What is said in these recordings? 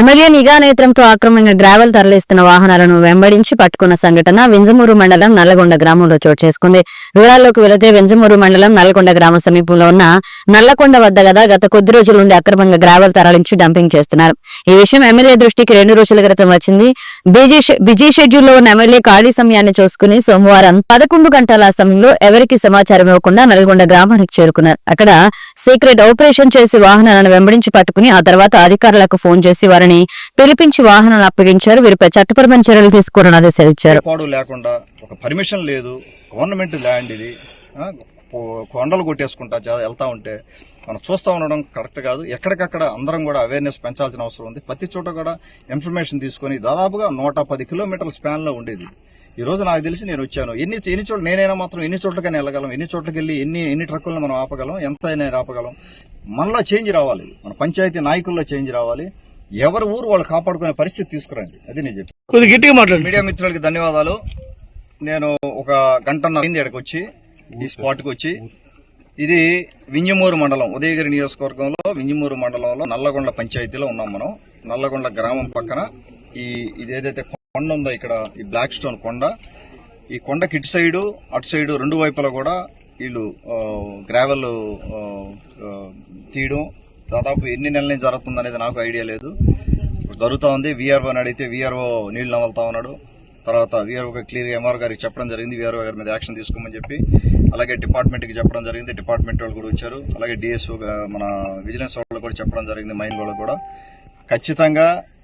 MLA నిఘా నేత్రంతో ఆక్రమంగా gravel తరలిస్తున్న వాహనాలను వెంబడించి పట్టుకున్న సంఘటన వింజమూరు మండలం నల్లగొండ గ్రామంలో చోటు చేసుకుంది. వివరాల్లోకి వెళితే వింజమూరు మండలం నల్లగొండ గ్రామ సమీపంలో ఉన్న నల్లకొండ వద్ద గదా గత కొద్ది రోజుల నుండి అక్రమంగా గ్రావెల్ తరలించి డంపింగ్ చేస్తున్నారు. ఈ విషయం ఎమ్మెల్యే దృష్టికి రెండు రోజుల క్రితం వచ్చింది. బిజీ బిజీ షెడ్యూల్లో ఉన్న ఎమ్మెల్యే ఖాళీ సమయాన్ని చూసుకుని సోమవారం పదకొండు గంటల సమయంలో ఎవరికి సమాచారం ఇవ్వకుండా నల్గొండ గ్రామానికి చేరుకున్నారు. అక్కడ సీక్రెట్ ఆపరేషన్ చేసి వాహనాలను వెంబడించి పట్టుకుని ఆ తర్వాత అధికారులకు ఫోన్ చేసి వారిని పిలిపించి వాహనాలు అప్పగించారు. వీరిపై చట్టపరమైన చర్యలు తీసుకోవాలని ఆదేశాలు ఇచ్చారు. లేకుండా ఒక పర్మిషన్ లేదు. గవర్నమెంట్ ల్యాండ్ ఇది. కొండలు కొట్టేసుకుంటా వెళ్తా ఉంటే మనం చూస్తూ ఉండడం కరెక్ట్ కాదు. ఎక్కడికక్కడ అందరం కూడా అవేర్నెస్ పెంచాల్సిన అవసరం ఉంది. ప్రతి చోట కూడా ఇన్ఫర్మేషన్ తీసుకొని దాదాపుగా నూట పది కిలోమీటర్ల స్పాన్లో ఉండేది. ఈ రోజు నాకు తెలిసి నేను వచ్చాను. ఎన్ని ఎన్ని చోట్ల నేనైనా మాత్రం ఎన్ని చోట్లకైనా వెళ్ళగలం. ఎన్ని చోట్లకి వెళ్ళి ఎన్ని ఎన్ని ట్రక్కులను మనం ఆపగలం ఎంత అయినా ఆపగలం. మనలో చేంజ్ రావాలి. మన పంచాయతీ నాయకుల్లో చేంజ్ రావాలి. ఎవరి ఊరు వాళ్ళు కాపాడుకునే పరిస్థితి తీసుకురండి. అది నేను చెప్పి కొద్దిగా గట్టిగా మాట్లాడండి. మీడియా మిత్రులకి ధన్యవాదాలు. నేను ఒక గంటన్నర అయింది ఇక్కడికి వచ్చి ఈ స్పాట్కి వచ్చి ఇది వింజమూరు మండలం ఉదయగిరి నియోజకవర్గంలో వింజమూరు మండలంలో నల్లగొండ పంచాయతీలో ఉన్నాం మనం. నల్లగొండ గ్రామం పక్కన ఈ ఇది ఏదైతే కొండ ఉందో ఇక్కడ ఈ బ్లాక్ స్టోన్ కొండ ఈ కొండకి ఇటు సైడు అటు సైడు రెండు వైపులా కూడా వీళ్ళు గ్రావెల్ తీయడం. దాదాపు ఎన్ని నెలల జరుగుతుంది అనేది నాకు ఐడియా లేదు. ఇప్పుడు జరుగుతూ ఉంది వీఆర్ఓని అడిగితే వీఆర్ఓ నీళ్ళు నవలుతా ఉన్నాడు. తర్వాత వీఆర్ఓ క్లియర్ ఎంఆర్ గారికి చెప్పడం జరిగింది. వీఆర్ఓ గారి మీద యాక్షన్ తీసుకోమని చెప్పి అలాగే డిపార్ట్మెంట్కి చెప్పడం జరిగింది. డిపార్ట్మెంట్ వాళ్ళు కూడా వచ్చారు. అలాగే డిఎస్ఓ మన విజిలెన్స్ వాళ్ళు కూడా చెప్పడం జరిగింది. మైన్ వాళ్ళు కూడా. ఖచ్చితంగా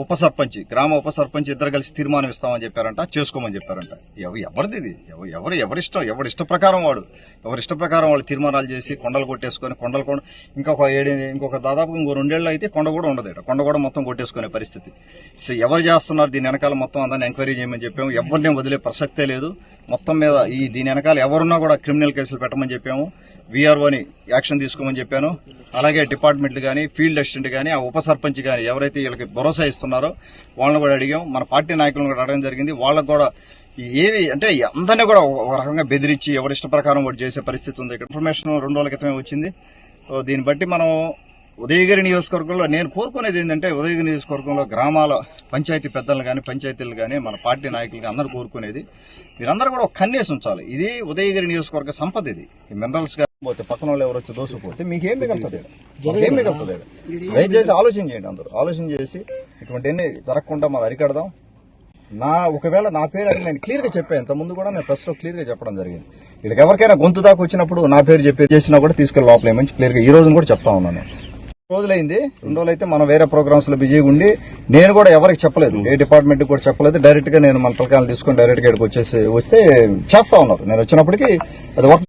ఉప సర్పంచ్ గ్రామ ఉప సర్పంచ్ ఇద్దరు కలిసి తీర్మానం ఇస్తామని చెప్పారంట చేసుకోమని చెప్పారంట. ఎవరు ఎవరిది ఇది ఎవరు ఎవరు ఎవరిష్టం? ఎవరి ఇష్ట ప్రకారం వాడు. ఎవరి ఇష్ట ప్రకారం వాళ్ళు తీర్మానాలు చేసి కొండలు కొట్టేసుకొని కొండలు కొండ ఇంకొక ఏడు ఇంకొక దాదాపు ఇంకో రెండేళ్ళు అయితే కొండ కూడా ఉండదు ఇక్కడ కొండ కూడా మొత్తం కొట్టేసుకునే పరిస్థితి. సో ఎవరు చేస్తున్నారు? దీని వెనకాల మొత్తం అందరిని ఎంక్వైరీ చేయమని చెప్పాము. ఎవరిని వదిలే ప్రసక్తే లేదు. మొత్తం మీద ఈ దీని వెనకాల ఎవరున్నా కూడా క్రిమినల్ కేసులు పెట్టమని చెప్పాము. వీఆర్ఓని యాక్షన్ తీసుకోమని చెప్పాను. అలాగే డిపార్ట్మెంట్లు కానీ ఫీల్డ్ అసిస్టెంట్ కానీ ఆ ఉప సర్పంచ్ కానీ ఎవరైతే వీళ్ళకి భరోసా ఇస్తున్నారో వాళ్ళని కూడా అడిగాం. మన పార్టీ నాయకులను కూడా అడగడం జరిగింది. వాళ్ళకు కూడా ఏవి అంటే అందరినీ కూడా ఒక రకంగా బెదిరించి ఎవరి ఇష్ట ప్రకారం వాడు చేసే పరిస్థితి ఉంది. ఇక్కడ ఇన్ఫర్మేషన్ రెండు రోజుల క్రితమే వచ్చింది. దీన్ని బట్టి మనం ఉదయగిరి నియోజకవర్గంలో నేను కోరుకునేది ఏంటంటే ఉదయగిరి నియోజకవర్గంలో గ్రామాల పంచాయతీ పెద్దలు కానీ పంచాయతీలు కానీ మన పార్టీ నాయకులు అందరూ కోరుకునేది. మీరందరూ కూడా ఒక కన్నేసి ఉంచాలి. ఇది ఉదయగిరి నియోజకవర్గ సంపద ఇది. మినరల్స్ పోతే పక్కన వాళ్ళు ఎవరు వచ్చి దోసుకుపోతే మీకేం మిగులుతుంది? ఈడ? మీకేం మిగులుతుంది? ఈడ? దయచేసి ఆలోచన చేయండి అందరూ. ఆలోచన చేసి ఇటువంటివన్నీ జరగకుండా మనం అరికడదాం. నా ఒకవేళ నా పేరు అడిగి నేను క్లియర్గా చెప్పాను ఇంత ముందు కూడా నేను ప్రెస్లో క్లియర్గా చెప్పడం జరిగింది. వీళ్ళకి ఎవరికైనా గొంతు దాకా వచ్చినప్పుడు నా పేరు చెప్పి చేసినా కూడా తీసుకెళ్ళి లోపల మంచి క్లియర్గా ఈ రోజు కూడా చెప్తా ఉన్నాను. రోజులైంది. రెండు రోజులు అయితే మనం వేరే ప్రోగ్రామ్స్లో బిజీగా ఉండి నేను కూడా ఎవరికి చెప్పలేదు. ఏ డిపార్ట్మెంట్ కూడా చెప్పలేదు. డైరెక్ట్గా నేను మన ప్రకారం తీసుకొని డైరెక్ట్గా ఇక్కడికి వచ్చేసి వస్తే చేస్తా ఉన్నారు. నేను వచ్చినప్పటికీ అది వర్క్